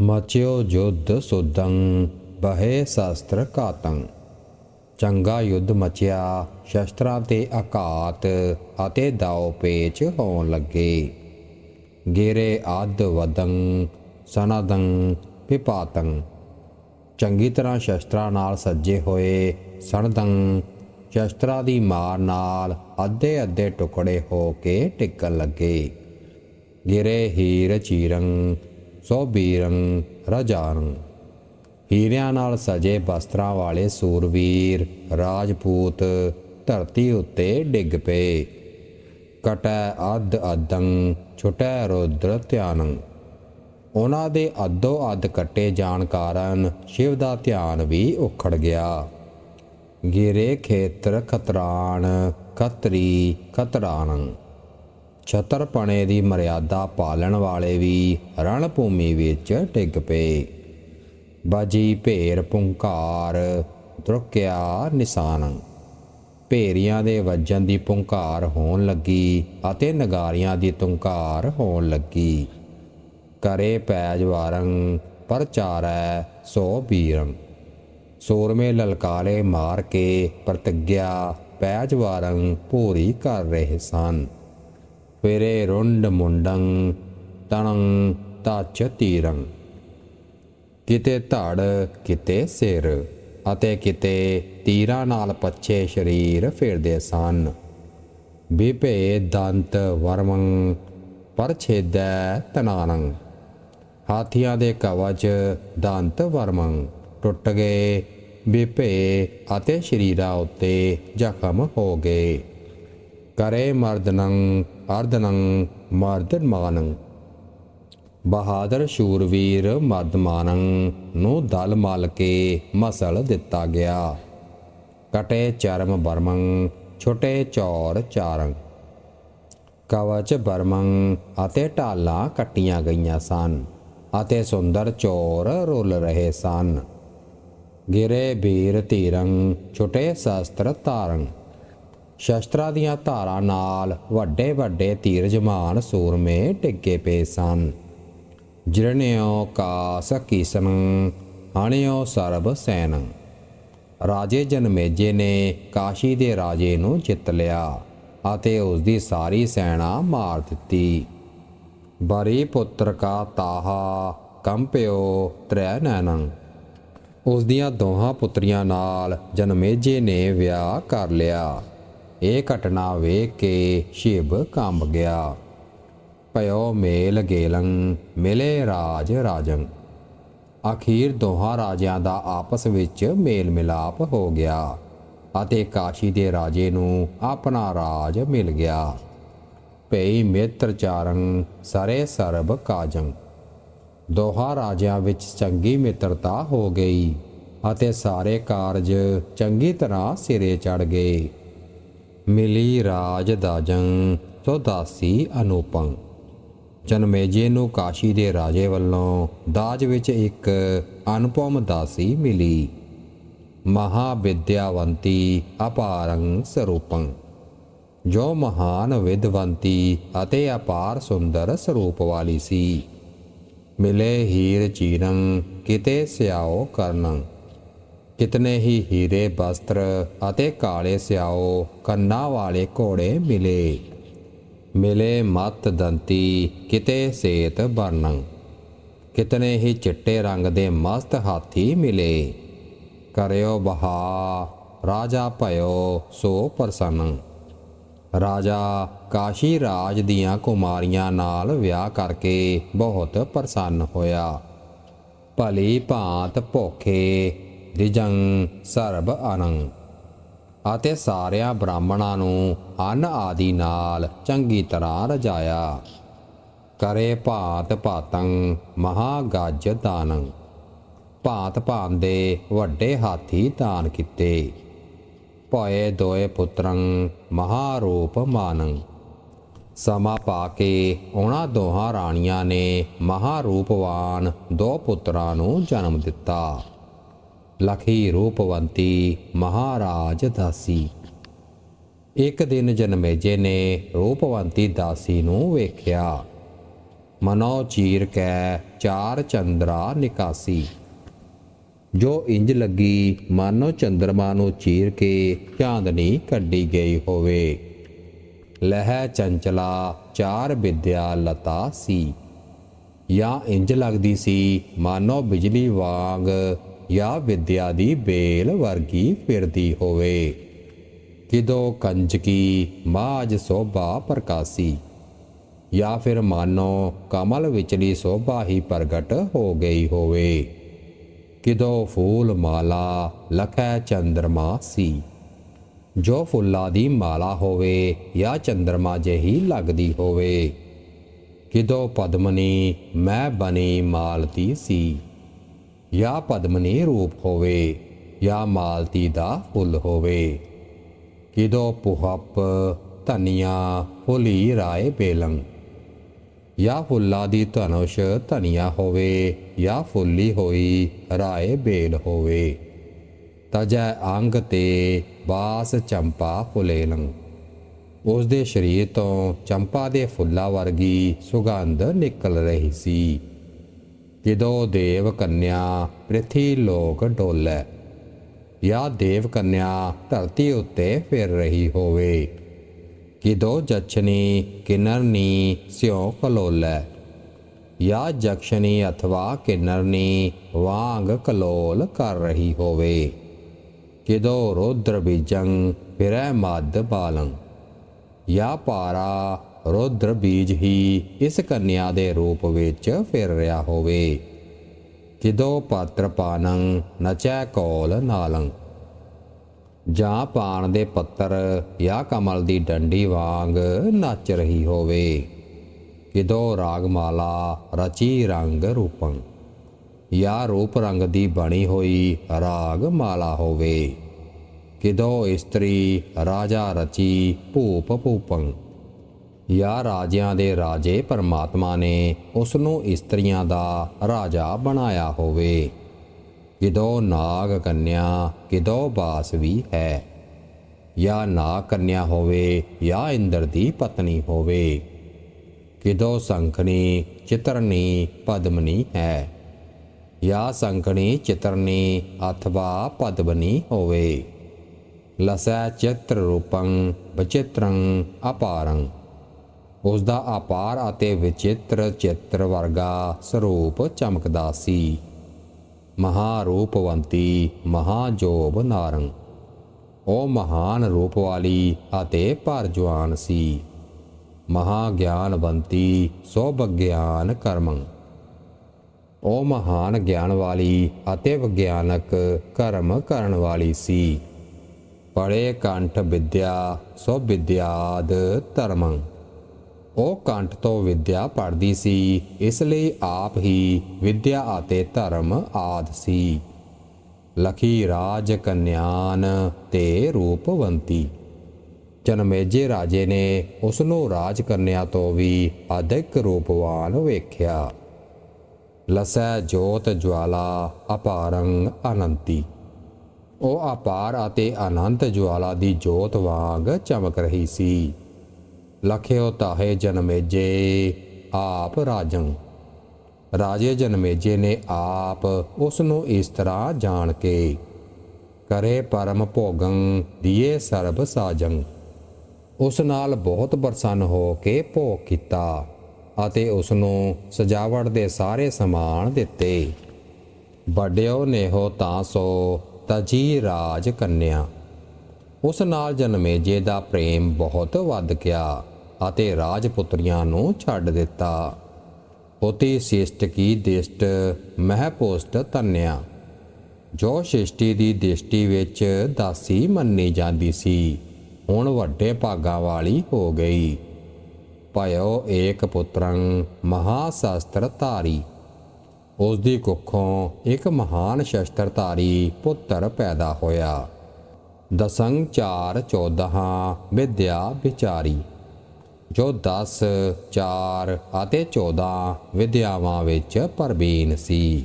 ਮਚਿਓ ਜੁਧ ਸੁਦੰ ਬਹੇ ਸ਼ਸਤਰ ਕਾਤੰ ਚੰਗਾ ਯੁੱਧ ਮਚਿਆ ਸ਼ਸਤਰਾਂ ਤੇ ਆਕਾਤ ਅਤੇ ਦਾਉ ਪੇਚ ਹੋਣ ਲੱਗੇ ਗੇਰੇ ਆਦ ਵਦੰ ਸਨਦੰ ਪਿਪਾਤੰ ਚੰਗੀ ਤਰ੍ਹਾਂ ਸ਼ਸਤਰਾਂ ਨਾਲ ਸੱਜੇ ਹੋਏ ਸਣਦੰ ਸ਼ਸਤਰਾਂ ਦੀ ਮਾਰ ਨਾਲ ਅੱਧੇ ਅੱਧੇ ਟੁਕੜੇ ਹੋ ਕੇ ਟਿਕਣ ਲੱਗੇ ਗਿਰੇ ਹੀਰ ਚੀਰੰ ਸੋ ਬੀਰੰ, ਰਜਾਰੰ। ਹੀਰਿਆਂ ਨਾਲ ਸਜੇ ਬਸਤਰਾਂ ਵਾਲੇ ਸੂਰਵੀਰ ਰਾਜਪੂਤ ਧਰਤੀ ਉੱਤੇ ਡਿੱਗ ਪਏ। ਕਟੈ ਅੱਧ ਅਦੰ ਛੁਟੈ ਰੁਦਰ ਧਿਆਨੰ। ਉਹਨਾਂ ਦੇ ਅੱਧੋ ਅੱਧ ਕੱਟੇ ਜਾਣ ਕਾਰਨ ਸ਼ਿਵ ਦਾ ਧਿਆਨ ਵੀ ਉਖੜ ਗਿਆ। ਗਿਰੇ ਖੇਤਰ ਖਤਰਾਣ, ਖਤਰੀ ਖਤਰਾਣੰ। ਛਤਰਪਣੇ ਦੀ ਮਰਿਆਦਾ ਪਾਲਣ ਵਾਲੇ ਵੀ ਰਣ ਭੂਮੀ ਵਿੱਚ ਡਿੱਗ ਪਏ। ਬਾਜੀ ਭੇਰ ਪੁੰਕਾਰ ਦਰੁਕਿਆ ਨਿਸ਼ਾਨ। ਭੇਰੀਆਂ ਦੇ ਵੱਜਣ ਦੀ ਪੁੰਕਾਰ ਹੋਣ ਲੱਗੀ ਅਤੇ ਨਗਾਰੀਆਂ ਦੀ ਤੁੰਕਾਰ ਹੋਣ ਲੱਗੀ। ਕਰੇ ਪੈਜ ਵਾਰੰ ਪਰਚਾਰੈ ਸੋ ਬੀਰੰ। ਸੂਰਮੇ ਲਲਕਾਰੇ ਮਾਰ ਕੇ ਪ੍ਰਤਿਗਿਆ ਪੈਜ ਵਾਰੰ ਪੂਰੀ ਕਰ ਰਹੇ ਸਨ। ਫਿਰੇ ਰੁੰਡ ਮੁੰਡੰ ਤਣੰ ਤਾਚ ਤੀਰੰ ਕਿਤੇ ਧੜ ਕਿਤੇ ਸਿਰ ਅਤੇ ਕਿਤੇ ਤੀਰਾਂ ਨਾਲ ਪੱਛੇ ਸਰੀਰ ਫੇਰਦੇ ਸਨ ਵਿਭੇ ਦੰਤ ਵਰਮੰ ਪਰਛੇਦੈ ਤਨਾਨੰ ਹਾਥੀਆਂ ਦੇ ਕਵਚ ਦੰਤ ਵਰਮੰ ਟੁੱਟ ਗਏ ਵਿਭੇ ਅਤੇ ਸ਼ਰੀਰਾਂ ਉੱਤੇ ਜ਼ਖਮ ਹੋ ਗਏ ਕਰੇ ਮਰਦਨੰ ਅਰਦਨੰ ਮਰਦਨ ਮਾਨੰ। ਬਹਾਦਰ ਸ਼ੂਰਵੀਰ ਮਰਦਮਾਨੰ ਨੂੰ ਦਲ ਮਲ ਕੇ ਮਸਲ ਦਿੱਤਾ ਗਿਆ। ਕਟੇ ਚਰਮ ਬਰਮੰ, ਛੋਟੇ ਚੌਰ ਚਾਰੰ। ਕਵਚ ਬਰਮੰ ਅਤੇ ਢਾਲਾਂ ਕੱਟੀਆਂ ਗਈਆਂ ਸਨ ਅਤੇ ਸੁੰਦਰ ਚੌਰ ਰੁੱਲ ਰਹੇ ਸਨ। ਗਿਰੇ ਬੀਰ ਧੀਰੰ, ਛੋਟੇ ਸ਼ਸਤਰ ਤਾਰੰ ਸ਼ਸਤਰਾਂ ਦੀਆਂ ਧਾਰਾਂ ਨਾਲ ਵੱਡੇ ਵੱਡੇ ਤੀਰ ਜਮਾਨ ਸੂਰਮੇ ਟਿੱਕੇ ਪਏ ਸਨ। ਜਿਰਣਿਓ ਕਾਸ ਕੀਸਨ ਹਣਿਓ ਸਰਬ ਸੈਨ। ਰਾਜੇ ਜਨਮੇਜੇ ਨੇ ਕਾਸ਼ੀ ਦੇ ਰਾਜੇ ਨੂੰ ਜਿੱਤ ਲਿਆ ਅਤੇ ਉਸ ਦੀ ਸਾਰੀ ਸੈਨਾ ਮਾਰ ਦਿੱਤੀ। ਬਰੀ ਪੁੱਤਰ ਕਾ ਤਾਹਾ ਕੰਪਿਓ ਤ੍ਰੈ ਨੈਨੰ ਉਸ ਦੀਆਂ ਦੋਹਾਂ ਪੁੱਤਰੀਆਂ ਨਾਲ ਜਨਮੇਜੇ ਨੇ ਵਿਆਹ ਕਰ ਲਿਆ। ਇਹ ਘਟਨਾ ਵੇਖ ਕੇ ਸ਼ਿਵ ਕੰਬ ਗਿਆ। ਭਇਓ ਮੇਲ ਗੇਲੰ, ਮਿਲੇ ਰਾਜ ਰਾਜੰ। ਅਖੀਰ ਦੋਹਾਂ ਰਾਜਿਆਂ ਦਾ ਆਪਸ ਵਿੱਚ ਮੇਲ ਮਿਲਾਪ ਹੋ ਗਿਆ ਅਤੇ ਕਾਸ਼ੀ ਦੇ ਰਾਜੇ ਨੂੰ ਆਪਣਾ ਰਾਜ ਮਿਲ ਗਿਆ। ਪਈ ਮਿੱਤਰ ਚਾਰੰ, ਸਰੇ ਸਰਬ ਕਾਜੰ। ਦੋਹਾਂ ਰਾਜਿਆਂ ਵਿੱਚ ਚੰਗੀ ਮਿੱਤਰਤਾ ਹੋ ਗਈ ਅਤੇ ਸਾਰੇ ਕਾਰਜ ਚੰਗੀ ਤਰ੍ਹਾਂ ਸਿਰੇ ਚੜ ਗਏ। ਮਿਲੀ ਰਾਜ ਦਾਜੰ ਸੋ ਦਾਸੀ ਅਨੂਪੰ। ਜਨਮੇਜੇ ਨੂੰ ਕਾਸ਼ੀ ਦੇ ਰਾਜੇ ਵੱਲੋਂ ਦਾਜ ਵਿੱਚ ਇੱਕ ਅਨੁਪਮ ਦਾਸੀ ਮਿਲੀ। ਮਹਾ ਵਿਦਿਆਵੰਤੀ ਅਪਾਰੰ ਸਰੂਪੰ। ਜੋ ਮਹਾਨ ਵਿਦਵੰਤੀ ਅਤੇ ਅਪਾਰ ਸੁੰਦਰ ਸਰੂਪ ਵਾਲੀ ਸੀ। ਮਿਲੇ ਹੀਰ ਚੀਰੰ ਕਿਤੇ ਸਿਆਓ ਕਰਨੰ। ਕਿਤਨੇ ਹੀ ਹੀਰੇ ਬਸਤਰ ਅਤੇ ਕਾਲੇ ਸਿਆਓ ਕੰਨਾਂ ਵਾਲੇ ਘੋੜੇ ਮਿਲੇ। ਮਿਲੇ ਮਤ ਦੰਤੀ, ਕਿਤੇ ਸੇਤ ਬਰਨੰ ਕਿਤਨੇ ਹੀ ਚਿੱਟੇ ਰੰਗ ਦੇ ਮਸਤ ਹਾਥੀ ਮਿਲੇ। ਕਰਿਓ ਬਹਾ ਰਾਜਾ ਭਇਓ ਸੋ ਪ੍ਰਸੰਨ। ਰਾਜਾ ਕਾਸ਼ੀ ਰਾਜ ਦੀਆਂ ਕੁਮਾਰੀਆਂ ਨਾਲ ਵਿਆਹ ਕਰਕੇ ਬਹੁਤ ਪ੍ਰਸੰਨ ਹੋਇਆ। ਭਲੀ ਭਾਂਤ ਭੋਖੇ ਦਿਜੰ ਸਰਬ ਅਨੰ। ਅਤੇ ਸਾਰਿਆਂ ਬ੍ਰਾਹਮਣਾਂ ਨੂੰ ਅੰਨ ਆਦਿ ਨਾਲ ਚੰਗੀ ਤਰ੍ਹਾਂ ਰਜਾਇਆ। ਕਰੇ ਭਾਤ ਭਾਤੰ ਮਹਾ ਗੱਜ ਦਾਨੰ। ਭਾਤ ਭਾਨ ਦੇ ਵੱਡੇ ਹਾਥੀ ਦਾਨ ਕੀਤੇ। ਭਏ ਦੋਏ ਪੁੱਤਰੰ ਮਹਾਰੂਪ ਮਾਨੰ। ਸਮਾ ਪਾ ਕੇ ਉਹਨਾਂ ਦੋਹਾਂ ਰਾਣੀਆਂ ਨੇ ਮਹਾ ਰੂਪਵਾਨ ਦੋ ਪੁੱਤਰਾਂ ਨੂੰ ਜਨਮ ਦਿੱਤਾ। ਲਖੀ ਰੂਪਵੰਤੀ ਮਹਾਰਾਜ ਦਾਸੀ। ਇੱਕ ਦਿਨ ਜਨਮੇਜੇ ਨੇ ਰੂਪਵੰਤੀ ਦਾਸੀ ਨੂੰ ਵੇਖਿਆ। ਮਨੋ ਚੀਰ ਕੈ ਚਾਰ ਚੰਦਰਾ ਨਿਕਾਸੀ। ਜੋ ਇੰਜ ਲੱਗੀ, ਮਾਨੋ ਚੰਦਰਮਾ ਨੂੰ ਚੀਰ ਕੇ ਚਾਂਦਨੀ ਕੱਢੀ ਗਈ ਹੋਵੇ। ਲਹਿ ਚੰਚਲਾ ਚਾਰ ਵਿਦਿਆ ਲਤਾ ਸੀ। ਜਾਂ ਇੰਜ ਲੱਗਦੀ ਸੀ, ਮਾਨੋ ਬਿਜਲੀ ਵਾਂਗ ਜਾਂ ਵਿਦਿਆ ਦੀ ਬੇਲ ਵਰਗੀ ਫਿਰਦੀ ਹੋਵੇ। ਕਿਦੋ ਕੰਜਕੀ ਮਾਜ ਸੋਭਾ ਪ੍ਰਕਾਸੀ, ਜਾਂ ਫਿਰ ਮਾਨੋ ਕਮਲ ਵਿਚਲੀ ਸੋਭਾ ਹੀ ਪ੍ਰਗਟ ਹੋ ਗਈ ਹੋਵੇ। ਕਿਦੋ ਫੂਲ ਮਾਲਾ ਲਖੈ ਚੰਦਰਮਾ ਸੀ, ਜੋ ਫੁੱਲਾਂ ਦੀ ਮਾਲਾ ਹੋਵੇ ਜਾਂ ਚੰਦਰਮਾ ਜਿਹੀ ਲੱਗਦੀ ਹੋਵੇ। ਕਿਦੋ ਪਦਮਨੀ ਮੈਂ ਬਣੀ ਮਾਲਤੀ ਸੀ। ਜਾਂ ਪਦਮਨੀ ਰੂਪ ਹੋਵੇ ਜਾਂ ਮਾਲਤੀ ਦਾ ਫੁੱਲ ਹੋਵੇ। ਕਿਦੋ ਪੁਹਪ ਧਨੀਆ ਫੁੱਲੀ ਰਾਏ ਬੇਲੰ ਜਾਂ ਫੁੱਲਾਂ ਦੀ ਧਨੁਸ਼ ਧਨੀਆ ਹੋਵੇ ਜਾਂ ਫੁੱਲੀ ਹੋਈ ਰਾਏ ਬੇਲ ਹੋਵੇ, ਤਜੈ ਅੰਗ ਤੇ ਬਾਸ ਚੰਪਾ ਫੁਲੇਲੰ। ਉਸ ਦੇ ਸਰੀਰ ਤੋਂ ਚੰਪਾ ਦੇ ਫੁੱਲਾਂ ਵਰਗੀ ਸੁਗੰਧ ਨਿਕਲ ਰਹੀ ਸੀ। ਕਿਦੋ ਦੇਵ ਕੰਨਿਆ ਪ੍ਰਿਥੀ ਲੋਕ ਡੋਲੇ। ਜਾਂ ਦੇਵ ਕੰਨਿਆ ਧਰਤੀ ਉੱਤੇ ਫਿਰ ਰਹੀ ਹੋਵੇ। ਕਿਦੋ ਜਛਨੀ ਕਿਨਰਨੀ ਸਿਉ ਕਲੋਲੇ। ਜਾਂ ਜਕਸ਼ਨੀ ਅਥਵਾ ਕਿਨਰਨੀ ਵਾਂਗ ਕਲੋਲ ਕਰ ਰਹੀ ਹੋਵੇ। ਕਿਦੋ ਰੁਦਰ ਬੀਜੰ ਫਿਰੈ ਮਦ ਬਾਲੰ। ਜਾਂ ਪਾਰਾ ਰੁਦਰ ਬੀਜ ਹੀ ਇਸ ਕੰਨਿਆ ਦੇ ਰੂਪ ਵਿੱਚ ਫਿਰ ਰਿਹਾ ਹੋਵੇ। ਕਿਦੋ ਪਾਤਰ ਪਾਨੰ ਨਚੈ ਕੋਲ ਨਾਲੰ। ਜਾਂ ਪਾਣ ਦੇ ਪੱਤਰ ਜਾਂ ਕਮਲ ਦੀ ਡੰਡੀ ਵਾਂਗ ਨੱਚ ਰਹੀ ਹੋਵੇ। ਕਿਦੋ ਰਾਗਮਾਲਾ ਰਚੀ ਰੰਗ ਰੂਪੰ, ਜਾਂ ਰੂਪ ਰੰਗ ਦੀ ਬਣੀ ਹੋਈ ਰਾਗ ਮਾਲਾ ਹੋਵੇ। ਕਿਦੋ ਇਸਤਰੀ ਰਾਜਾ ਰਚੀ ਭੂਪ ਭੂਪੰ। ਜਾਂ ਰਾਜਿਆਂ ਦੇ ਰਾਜੇ ਪਰਮਾਤਮਾ ਨੇ ਉਸ ਨੂੰ ਇਸਤਰੀਆਂ ਦਾ ਰਾਜਾ ਬਣਾਇਆ ਹੋਵੇ। ਕਿਦੋ ਨਾਗ ਕੰਨਿਆ ਕਿਦੋ ਬਾਸ ਵੀ ਹੈ। ਜਾਂ ਨਾਗ ਕੰਨਿਆ ਹੋਵੇ ਜਾਂ ਇੰਦਰ ਦੀ ਪਤਨੀ ਹੋਵੇ। ਕਿਦੋ ਸੰਖਣੀ, ਚਿਤਰਨੀ, ਪਦਮਨੀ ਹੈ। ਜਾਂ ਸੰਖਣੀ, ਚਿਤਰਨੀ, ਅਥਵਾ ਪਦਮਨੀ ਹੋਵੇ। ਲਸੈ ਚਿਤ੍ਰ ਰੂਪੰ ਬਚਿਤਰੰ ਅਪਾਰੰ। ਉਸ ਦਾ ਅਪਾਰ ਅਤੇ ਵਿਚਿਤ੍ਰ ਚਿੱਤਰ ਵਰਗਾ ਸਰੂਪ ਚਮਕਦਾ ਸੀ। ਮਹਾਰੂਪਵੰਤੀ ਮਹਾਜੋਬ ਨਾਰੰ ਉਹ ਮਹਾਨ ਰੂਪ ਵਾਲੀ ਅਤੇ ਭਰਜਵਾਨ ਸੀ। ਮਹਾ ਗਿਆਨਵੰਤੀ ਸੋ ਵਿਗਿਆਨ ਕਰਮੰ। ਉਹ ਮਹਾਨ ਗਿਆਨ ਵਾਲੀ ਅਤੇ ਵਿਗਿਆਨਕ ਕਰਮ ਕਰਨ ਵਾਲੀ ਸੀ। ਪੜੇ ਕੰਠ ਵਿਦਿਆ ਸੋ ਵਿਦਿਆਦ ਧਰਮੰ। ਉਹ ਕੰਠ ਤੋਂ ਵਿਦਿਆ ਪੜ੍ਹਦੀ ਸੀ, ਇਸ ਲਈ ਆਪ ਹੀ ਵਿਦਿਆ ਅਤੇ ਧਰਮ ਆਦ ਸੀ। ਲਖੀ ਰਾਜ ਕੰਨਿਆਨ ਤੇ ਰੂਪਵੰਤੀ। ਜਨਮੇਜੇ ਰਾਜੇ ਨੇ ਉਸ ਨੂੰ ਰਾਜ ਕੰਨਿਆ ਤੋਂ ਵੀ ਅਧਿਕ ਰੂਪਵਾਨ ਵੇਖਿਆ। ਲਸੈ ਜੋਤ ਜਵਾਲਾ ਅਪਾਰੰਗ ਅਨੰਤੀ। ਉਹ ਅਪਾਰ ਅਤੇ ਅਨੰਤ ਜਵਾਲਾ ਦੀ ਜੋਤ ਵਾਂਗ ਚਮਕ ਰਹੀ ਸੀ। ਲਖਿਓ ਤਾਹੇ ਜਨਮੇਜੇ ਆਪ ਰਾਜੰ। ਰਾਜੇ ਜਨਮੇਜੇ ਨੇ ਆਪ ਉਸ ਨੂੰ ਇਸ ਤਰ੍ਹਾਂ ਜਾਣ ਕੇ, ਕਰੇ ਪਰਮ ਭੋਗੰ, ਦੀਏ ਸਰਬ ਸਾਜੰ। ਉਸ ਨਾਲ ਬਹੁਤ ਪ੍ਰਸੰਨ ਹੋ ਕੇ ਭੋਗ ਕੀਤਾ ਅਤੇ ਉਸ ਨੂੰ ਸਜਾਵਟ ਦੇ ਸਾਰੇ ਸਮਾਨ ਦਿੱਤੇ। ਵੱਡਿਓ ਨੇਹੋ ਤਾਂ ਸੋ ਤਜੀ ਰਾਜ ਕੰਨਿਆ। ਉਸ ਨਾਲ ਜਨਮੇਜੇ ਦਾ ਪ੍ਰੇਮ ਬਹੁਤ ਵੱਧ ਗਿਆ। ਅਤੇ ਰਾਜਪੁੱਤਰੀਆਂ ਨੂੰ ਛੱਡ ਦਿੱਤਾ। ਹੋਤੀ ਸਿਸ਼ਟ ਕੀ ਦਿਸ਼ਟ ਮਹਿ ਤੰਨਿਆ ਜੋ ਸ਼ਿਸ਼ਟੀ ਦੀ ਦ੍ਰਿਸ਼ਟੀ ਵਿੱਚ ਦਾਸੀ ਮੰਨੀ ਜਾਂਦੀ ਸੀ, ਹੁਣ ਵੱਡੇ ਭਾਗਾਂ ਵਾਲੀ ਹੋ ਗਈ। ਭਇਓ ਏਕ ਪੁੱਤਰੰ ਮਹਾ ਸ਼ਸਤਰ ਧਾਰੀ ਉਸ ਦੀ ਕੁੱਖੋਂ ਇੱਕ ਮਹਾਨ ਸ਼ਸਤਰਧਾਰੀ ਪੁੱਤਰ ਪੈਦਾ ਹੋਇਆ। ਦਸੰਗ ਚਾਰ 14 ਵਿਦਿਆ ਵਿਚਾਰੀ। ਜੋ 10 4 ਅਤੇ 14 ਵਿਦਿਆਵਾਂ ਵਿੱਚ ਪ੍ਰਵੀਨ ਸੀ।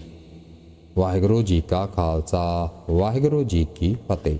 ਵਾਹਿਗੁਰੂ ਜੀ ਕਾ ਖਾਲਸਾ, ਵਾਹਿਗੁਰੂ ਜੀ ਕੀ ਫਤਿਹ।